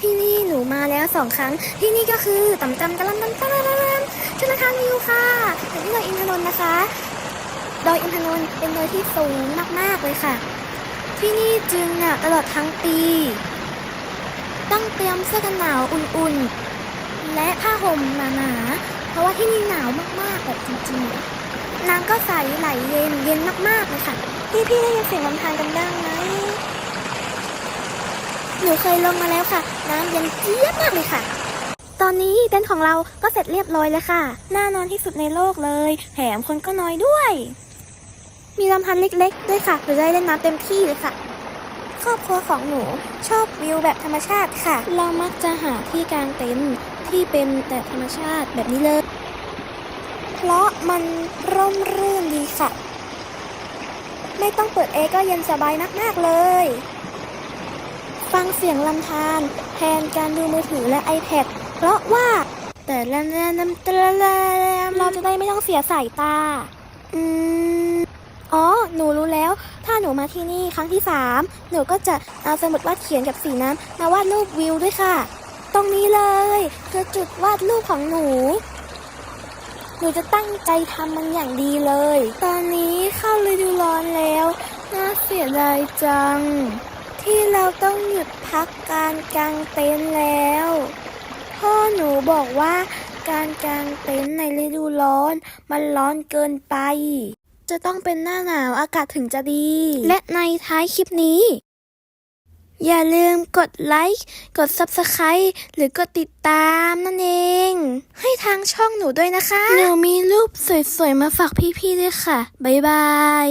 ที่นี่หนูมาแล้วสองครั้ง ที่นี่ก็คือต่ำจำกะลันตันตันตันธนาคารวิวค่ะอยู่ที่ดอยอินทนนท์นะคะ ดอยอินทนนท์เป็นดอยที่สูงมากๆเลยค่ะ ที่นี่จึงอะตลอดทั้งปี ต้องเตรียมเสื้อกันหนาวอุ่นๆ และผ้าห่มหนาๆเพราะว่าที่นี่หนาวมากๆแบบจริงๆน้ำก็ใสไหลเย็นเย็นมากๆเลยค่ะ พี่ๆได้ยินเสียงลำธารกันบ้างไหม หนูเคยลงมาแล้วค่ะ น้ำเย็นเจี๊ยบมากเลยค่ะ ตอนนี้เต็นท์ของเราก็เสร็จเรียบร้อยแล้วค่ะ น่านอนที่สุดในโลกเลย แถมคนก็น้อยด้วย มีลำธารเล็กๆ ด้วยค่ะหนูจะได้เล่นน้ำเต็มที่เลยค่ะ ครอบครัวของหนูชอบวิวแบบธรรมชาติค่ะ เรามักจะหาที่กางเต็นท์ที่เป็นแต่ธรรมชาติแบบนี้เลย เพราะมันร่มรื่นดีค่ะ ไม่ต้องเปิดแอร์ก็เย็นสบายมากๆเลย เสียงลำธารแทนการดูมือถือและ iPad เพราะว่า แต่ละแนนำตะละเราจะได้ไม่ต้องเสียสายตา อืม อ๋อ หนูรู้แล้ว ถ้าหนูมาที่นี่ครั้งที่สามหนูก็จะเอาสมุดวาดเขียนกับสีน้ำมาวาดรูปวิวด้วยค่ะ ตรงนี้เลยคือจุดวาดรูปของหนูหนูจะตั้งใจทำมันอย่างดีเลย ตอนนี้เข้าฤดูร้อนแล้ว น่าเสียดายจัง ที่เราต้องหยุดพักการกางเต็นท์แล้ว พ่อหนูบอกว่าการกางเต็นท์ในฤดูร้อน มันร้อนเกินไป จะต้องเป็นหน้าหนาวอากาศถึงจะดี และในท้ายคลิปนี้ อย่าลืมกดไลค์ กด Subscribe หรือกดติดตามนั่นเอง ให้ทางช่องหนูด้วยนะคะ หนูมีรูปสวยๆ มาฝากพี่ๆด้วยค่ะ บ๊ายบาย